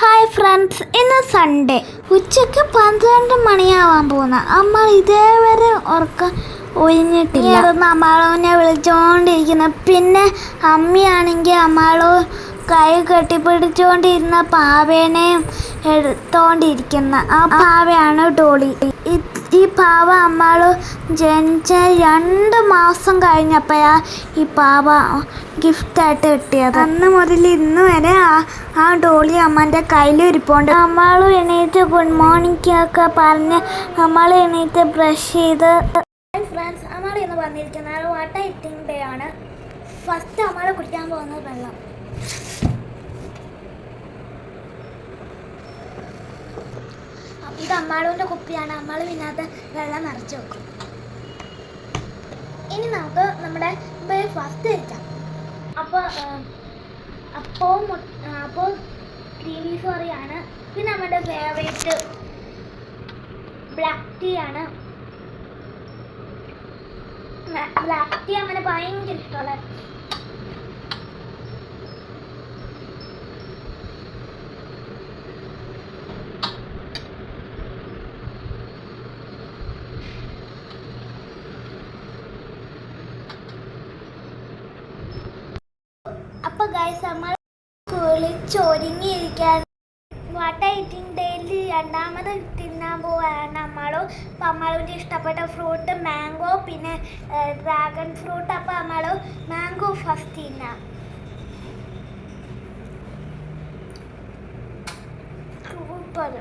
Hi friends ഇന്ന് Sunday ഉച്ചയ്ക്ക് പന്ത്രണ്ട് മണിയാവാൻ പോകുന്ന. അമ്മ ഇതേവരെ ഉറക്ക ഒഴിഞ്ഞിട്ടില്ല. അമ്മാളോനെ വിളിച്ചോണ്ടിരിക്കുന്ന. പിന്നെ അമ്മയാണെങ്കിൽ അമ്മാളോ കൈ കെട്ടിപ്പിടിച്ചുകൊണ്ടിരുന്ന പാവേനെയും എടുത്തോണ്ടിരിക്കുന്ന. ആ പാവയാണ് ഇ- ഈ പാവ അമ്മ ജനിച്ച രണ്ട് മാസം കഴിഞ്ഞപ്പോഴാ ഈ പാവ ഗിഫ്റ്റായിട്ട് കിട്ടിയത്. അന്ന് മുതൽ ഇന്ന് വരെ ആ ആ ഡോളി അമ്മന്റെ കയ്യിൽ ഇരിപ്പുണ്ട്. അമ്മാൾ എണീറ്റ് ഗുഡ് മോർണിംഗ് ഒക്കെ പറഞ്ഞ് നമ്മൾ എണീറ്റ് ബ്രഷ് ചെയ്ത്. ഫ്രണ്ട്സ് അമ്മാൾ എന്ന് പറഞ്ഞിരിക്കുന്നത് വാട്ടർ ഇറ്റിംഗ് ഡേ ആണ്. ഫസ്റ്റ് അമ്മാൾ കുടിക്കാൻ പോകുന്നത് വെള്ളം. ഇത് അമ്മാളുവിന്റെ കുപ്പിയാണ്. അമ്മാൾ ഇതിനകത്ത് വെള്ളം നിറച്ച് വെക്കും. ഇനി നമുക്ക് നമ്മുടെ ബ്രേക്ക്ഫാസ്റ്റ് കഴിക്കാം അപ്പോൾ അപ്പോൾ അപ്പോൾ ഗ്രീൻ സോറിയാണ് പിന്നെ നമ്മുടെ ഫേവറേറ്റ് ബ്ലാക്ക് ടീ ആണ്. ബ്ലാക്ക് ടീ അങ്ങനെ ഭയങ്കര ഇഷ്ടമുള്ള അപ്പൊ ഗൈസ് നമ്മൾ കുളിച്ചൊരുങ്ങിയിരിക്കാൻ വാട്ട ഈറ്റിംഗ് ഡേയിൽ രണ്ടാമത് തിന്നാൻ പോവാണ് നമ്മളും. അപ്പം നമ്മളുടെ ഇഷ്ടപ്പെട്ട ഫ്രൂട്ട് മാംഗോ പിന്നെ ഡ്രാഗൺ ഫ്രൂട്ട് അപ്പം നമ്മൾ മാംഗോ ഫസ്റ്റ് തിന്നാം. സൂപ്പർ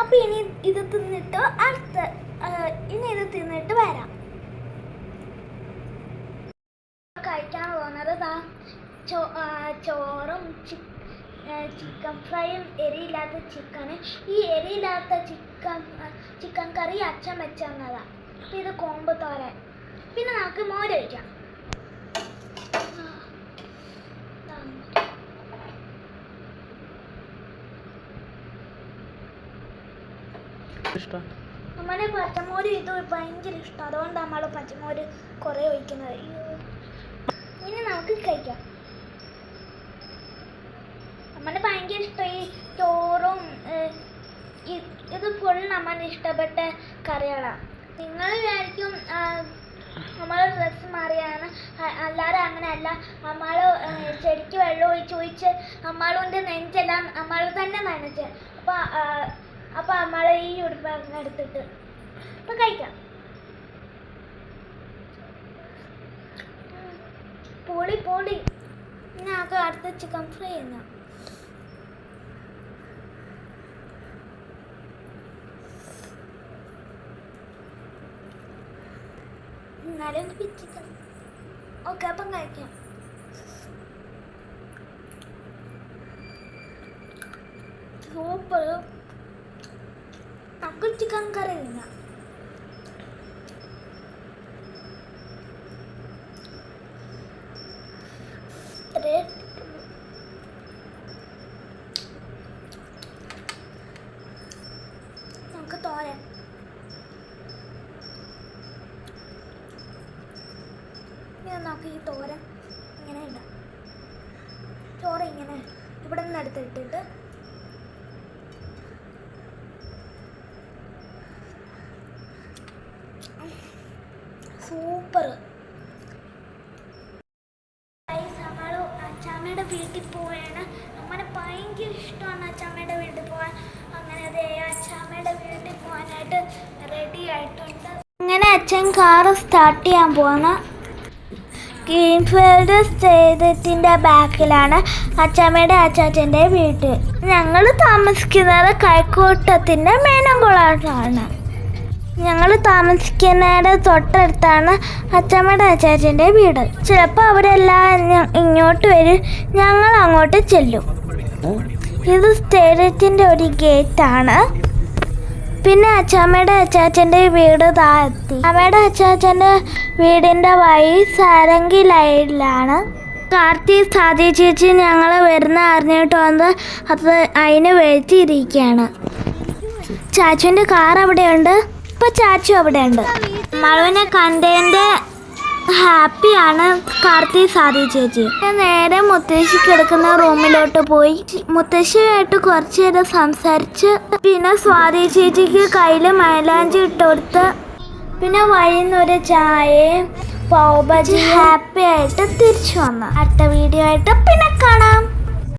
അപ്പൊ ഇനി ഇത് തിന്നിട്ട് അടുത്ത ഇനി ഇത് തിന്നിട്ട് വരാം. കഴിക്കാൻ പോകുന്നത് ചോ- ചോറും ചിക്കൻ ഫ്രൈയും എരിയില്ലാത്ത ചിക്കന്. ഈ എരിയില്ലാത്ത ചിക്കൻ ചിക്കൻ കറി അച്ഛൻ വെച്ച് ഇത് കോമ്പ് തോരൻ. പിന്നെ നമുക്ക് മോര് വയ്ക്കാം ഇഷ്ടം. നമ്മളെ പച്ചമോര് ഇത് ഭയങ്കര ഇഷ്ടം. അതുകൊണ്ട് നമ്മൾ പച്ചമോര് കുറേ ഒഴിക്കുന്നത്. ഇനി നമുക്ക് കഴിക്കാം. നമ്മളെ ഭയങ്കര ഇഷ്ടം ഈ ചോറും ഇത് ഫുൾ നമ്മൾ ഇഷ്ടപ്പെട്ട കറികളാണ് നിങ്ങൾ വിചാരിക്കും നമ്മളെ ഡ്രസ്സ് മാറിയാണ്. അല്ലാതെ അങ്ങനെയല്ല. നമ്മൾ ചെടിക്ക് വെള്ളം ഒഴിച്ച് ഒഴിച്ച് നമ്മളുടെ നെഞ്ചെല്ലാം നമ്മൾ തന്നെ നനച്ച്. അപ്പോൾ അപ്പോൾ നമ്മൾ ഈ ഉടുപ്പ് എടുത്തിട്ട് അപ്പം കഴിക്കാം. പൊളി പൊളി. ഞാൻ നമുക്ക് അടുത്ത ചിക്കൻ ഫ്രൈ ചെയ്യാം എന്നാലും പിച്ചിക്കാം ഓക്കെ അപ്പം കഴിക്കാം. സൂപ്പർ നമുക്ക് ചിക്കൻ കറി തിന്നാം തോരൻ ഈ തോരൻ ഇങ്ങനെ ഇടാം. ചോറ് ഇങ്ങനെ ഇവിടെ നിന്ന് എടുത്തിട്ടിട്ട് സൂപ്പർ. നമ്മൾ അച്ചാമ്മയുടെ വീട്ടിൽ പോവുകയാണ് അമ്മനെ ഭയങ്കര ഇഷ്ടമാണ് അച്ചാമ്മയുടെ വീട്ടിൽ പോകാൻ അങ്ങനെ അതെ അച്ചാമ്മയുടെ വീട്ടിൽ പോകാനായിട്ട് റെഡി ആയിട്ടുണ്ട്. അങ്ങനെ അച്ഛൻ കാറ് സ്റ്റാർട്ട് ചെയ്യാൻ പോകുന്ന ഗ്രീൻഫീൽഡ് സ്റ്റേഡിയത്തിന്റെ ബാക്കിലാണ് അച്ചാമ്മയുടെ അച്ചാച്ചന്റെ വീട്. ഞങ്ങൾ താമസിക്കുന്നത് കൈക്കോട്ടത്തിന്റെ മേനംകുളത്താണ് ഞങ്ങൾ താമസിക്കുന്നതിന്റെ തൊട്ടടുത്താണ് അച്ചമ്മയുടെ അച്ചാച്ചന്റെ വീട്. ചിലപ്പോൾ അവരെല്ലാം ഇങ്ങോട്ട് വരും. ഞങ്ങൾ അങ്ങോട്ട് ചെല്ലും. ഇത് സ്റ്റേഡിയത്തിന്റെ ഒരു ഗേറ്റാണ്. പിന്നെ അച്ചാമ്മയുടെ അച്ചാച്ചന്റെ വീട് താ എത്തി. അമ്മയുടെ അച്ചാച്ചന്റെ വീടിന്റെ വഴി സാരംഗി ലൈനിലാണ്. കാർത്തി സാധി ചേച്ചി ഞങ്ങൾ വരുന്ന അറിഞ്ഞിട്ട് വന്ന് അത് അതിന് വെച്ചിരിക്കുകയാണ് ചാച്ചന്റെ കാർ അവിടെയുണ്ട് ഇപ്പൊ ചാച്ചു അവിടെ ഉണ്ട് മളുവിനെ കണ്ടതിന്റെ ഹാപ്പിയാണ് കാർത്തി സാധി ചേച്ചി. നേരെ മുത്തശ്ശി കിടക്കുന്ന റൂമിലോട്ട് പോയി. മുത്തശ്ശിയായിട്ട് കുറച്ചു നേരം സംസാരിച്ച് പിന്നെ സ്വാതി ചേച്ചിക്ക് കയ്യിൽ മൈലാഞ്ചി ഇട്ട് കൊടുത്ത് പിന്നെ വഴിന്നൊരു ചായയും പാവ് ബജി ഹാപ്പി ആയിട്ട് തിരിച്ചു വന്നു. അടുത്ത വീഡിയോ ആയിട്ട് പിന്നെ കാണാം.